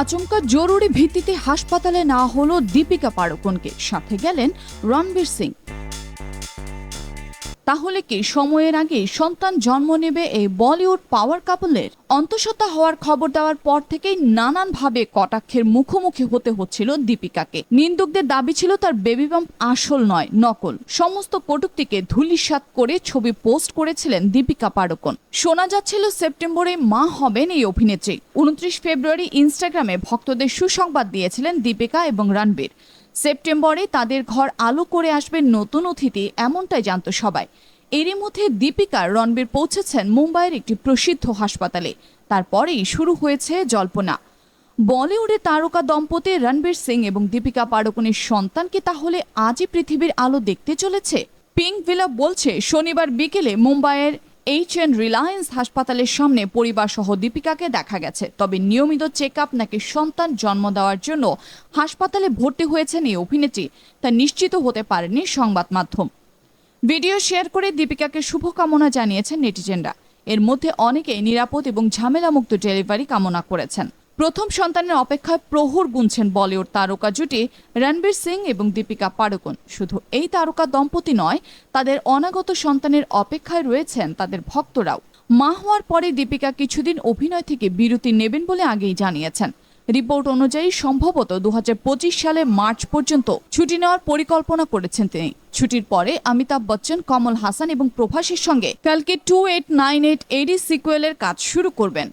আচমকা জরুরি ভিত্তিতে হাসপাতালে নেওয়া হলো দীপিকা পাড়ুকোনকে। সাথে গেলেন রণবীর সিং। তাহলে কি সময়ের আগে সন্তান জন্ম নেবে এই বলিউড পাওয়ার কাপলের? অন্তঃসত্ত্বা হওয়ার খবর দেওয়ার পর থেকেই নানানভাবে কটাক্ষের মুখোমুখি হতে হচ্ছিল দীপিকাকে। নিন্দুকদের দাবি ছিল তার বেবি বাম্প আসল নয়, নকল। সমস্ত কটুক্তিকে ধুলিসাৎ করে ছবি পোস্ট করেছিলেন দীপিকা পাড়ুকোন। শোনা যাচ্ছিল সেপ্টেম্বরে মা হবেন এই অভিনেত্রী। উনত্রিশ ফেব্রুয়ারি ইনস্টাগ্রামে ভক্তদের সুসংবাদ দিয়েছিলেন দীপিকা এবং রণবীর। সেপ্টেম্বরে তাদের ঘর আলো করে আসবে নতুন অতিথি এমনটাই জানত সবাই। এরই মধ্যে দীপিকা রণবীর পৌঁছেছেন মুম্বাইয়ের একটি প্রসিদ্ধ হাসপাতালে। তারপরেই শুরু হয়েছে জল্পনা। বলিউডের তারকা দম্পতি রণবীর সিং এবং দীপিকা পাড়ুকোনের সন্তান কি তাহলে আজই পৃথিবীর আলো দেখতে চলেছে? পিঙ্ক ভিলা বলছে, শনিবার বিকেলে মুম্বাইয়ের এইচ এন রিলায়েন্স হাসপাতালের সামনে পরিবার সহ দীপিকাকে দেখা গেছে। তবে নিয়মিত চেক আপ নাকি সন্তান জন্ম দেওয়ার জন্য হাসপাতালে ভর্তি হয়েছেন এই অভিনেত্রী। তা নিশ্চিত হতে পারেনি সংবাদ মাধ্যম। ভিডিও শেয়ার করে দীপিকাকে শুভকামনা জানিয়েছেন নেটিজেনরা। এর মধ্যে অনেকেই নিরাপদ এবং ঝামেলামুক্ত ডেলিভারি কামনা করেছেন। প্রথম সন্তানের অপেক্ষায় প্রহর গুনছেন বলিউড তারকা জুটি রণবীর সিং এবং দীপিকা পাড়ুকোন। শুধু এই তারকা দম্পতি নয়, তাদের অনাগত সন্তানের অপেক্ষায় রয়েছেন তাদের ভক্তরাও। মা হওয়ার পরে দীপিকা কিছুদিন অভিনয় থেকে বিরতি নেবেন বলে আগেই জানিয়েছেন। রিপোর্ট অনুযায়ী সম্ভবত দু হাজার পঁচিশ সালে মার্চ পর্যন্ত ছুটি নেওয়ার পরিকল্পনা করেছেন তিনি। ছুটির পরে অমিতাভ বচ্চন, কমল হাসান এবং প্রভাসের সঙ্গে কালকে two eight nine eight AD সিকুয়েলের কাজ শুরু করবেন।